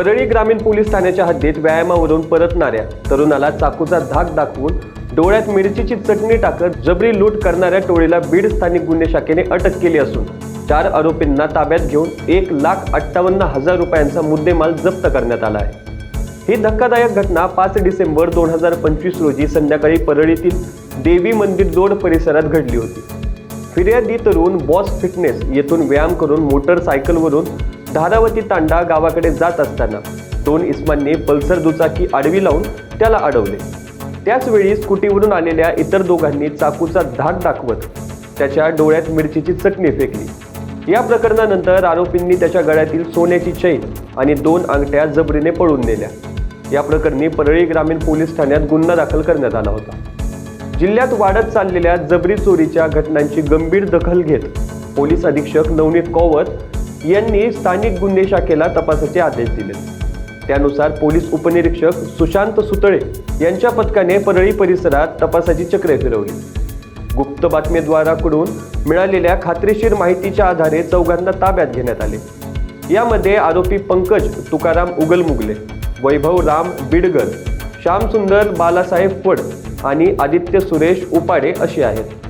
परळी ग्रामीण पोलीस ठाण्याच्या हद्दीत व्यायामावरून परतणाऱ्या तरुणाला चाकूचा धाक दाखवून डोळ्यात मिरचीची चटणी टाकत जबरी लूट करणाऱ्या टोळीला बीड स्थानिक गुन्हे शाखेने अटक केली असून चार आरोपींना ताब्यात घेऊन एक लाख अठ्ठावन्न हजार रुपयांचा मुद्देमाल जप्त करण्यात आला आहे. ही धक्कादायक घटना पाच डिसेंबर दोन हजार पंचवीस रोजी संध्याकाळी परळीतील देवी मंदिर रोड परिसरात घडली होती. फिर्यादी तरुण बॉस फिटनेस येथून व्यायाम करून मोटरसायकलवरून धारावती तांडा गावाकडे जात असताना दोन इस्मांनी पल्सर दुचाकी आडवी लावून त्याला अडवले. त्याचवेळी स्कूटीवरून आलेल्या इतर दोघांनी चाकूचा धाक दाखवत त्याच्या डोळ्यात मिरचीची चटणी फेकली. या प्रकरणानंतर आरोपींनी त्याच्या गळ्यातील सोन्याची चैन आणि दोन अंगठ्या जबरीने पळून नेल्या. या प्रकरणी परळी ग्रामीण पोलीस ठाण्यात गुन्हा दाखल करण्यात आला होता. जिल्ह्यात वाढत चाललेल्या जबरी चोरीच्या घटनांची गंभीर दखल घेत पोलीस अधीक्षक नवनीत कौवत यांनी स्थानिक गुन्हे शाखेला तपासाचे आदेश दिले. त्यानुसार पोलीस उपनिरीक्षक सुशांत सुतळे यांच्या पथकाने परळी परिसरात तपासाची चक्रे फिरवली. गुप्त बातमीद्वाराकडून मिळालेल्या खात्रीशीर माहितीच्या आधारे चौघांना ताब्यात घेण्यात आले. यामध्ये आरोपी पंकज तुकाराम उगलमुगले वैभव राम बिडगर श्यामसुंदर बालासाहेब फड आणि आदित्य सुरेश उपाडे अशी आहेत.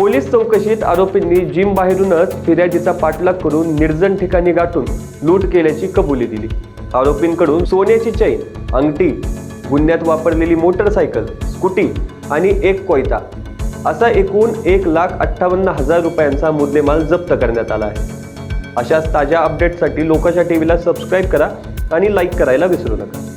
पोलीस चौकशीत आरोपींनी जिम बाहेरूनच फिर्यादीचा पाठलाग करून निर्जन ठिकाणी गाठून लूट केल्याची कबुली दिली. आरोपींकडून सोन्याची चैन अंगठी गुन्ह्यात वापरलेली मोटरसायकल स्कूटी आणि एक कोयता. असा एकूण एक लाख अठ्ठावन्न हजार रुपयांचा मुद्देमाल जप्त करण्यात आला आहे. अशाच ताज्या अपडेटसाठी लोकांच्या टीव्हीला सबस्क्राईब करा आणि लाईक करायला विसरू नका.